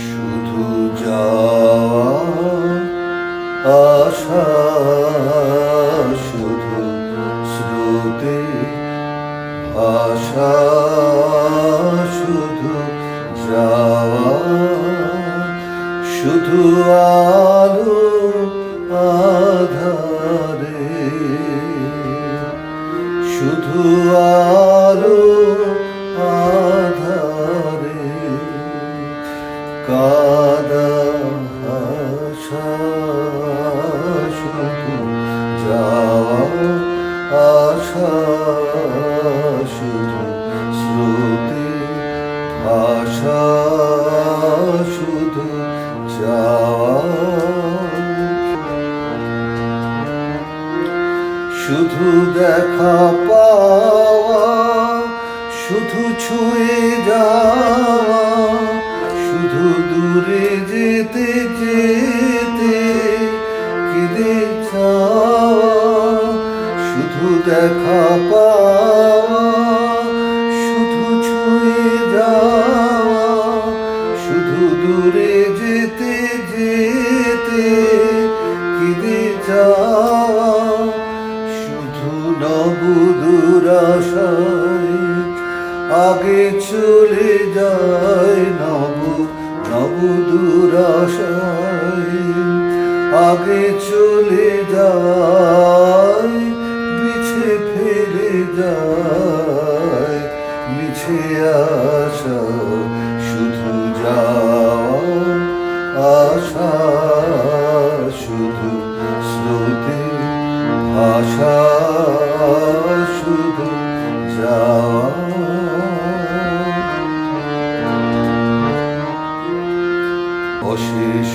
শুধু যাওয়া আশা শুধু স্রোতে ভাষা শুধু যাওয়া শুধু আলো আধারে শুধু আলো শুধু শুধু দেখা পাওয়া শুধু ছুঁয়ে শুধু যেতে শুধু দেখা পাওয়া যায় নব নব দুরাশায়। আগে চলে যায়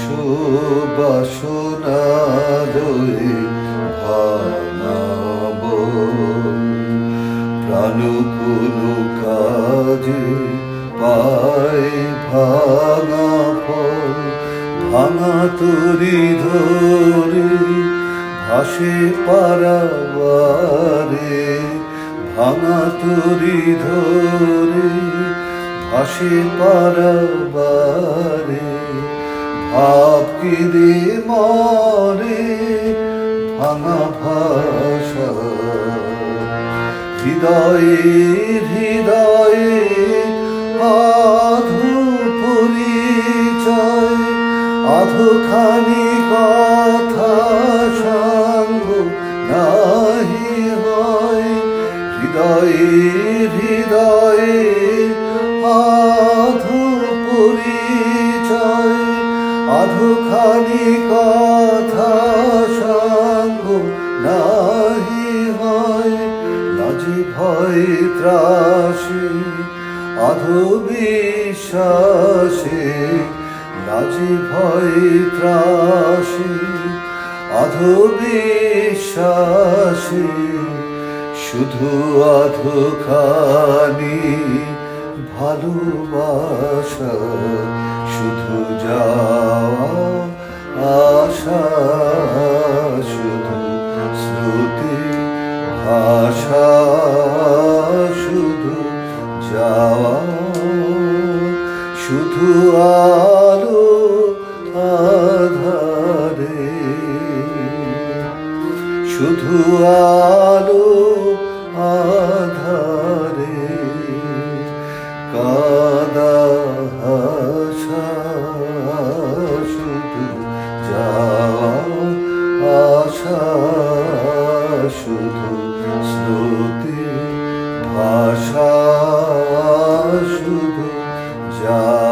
অশেষ বাসনাদয়ে ভাঙাব কাজে পায় ভাঙা ফল। ভাঙা তরি ধরে ভাসে পারাবারে। ভাঙা তরি ধরে ভাসে পারাবারে। ভাব কি রে মরে ভাঙা ভাষা, হৃদয়ে হৃদয়ে আধু পরিচয়, আধখানি কথা সঙ্গ নাহি হয়। হৃদয়ে হৃদয়ে আধু পরিচয় আধখানি কথা সঙ্গ নাহি হয় লাজি ভয় ত্রাসে, আধো বিশ্বাসে লাজি ভয় ত্রাসে, আধো বিশ্বাসে, শুধু আধখানি ভালোবাসা শুধু যাওয়া আশা শুধু শ্রুতি ভাষা শুধু যাওয়া শুধু আলো আধারে শুধু আলো কাদা হাসা শুধু যাওয়া আশা শুধু শ্রুতি ভাষা শুধু যা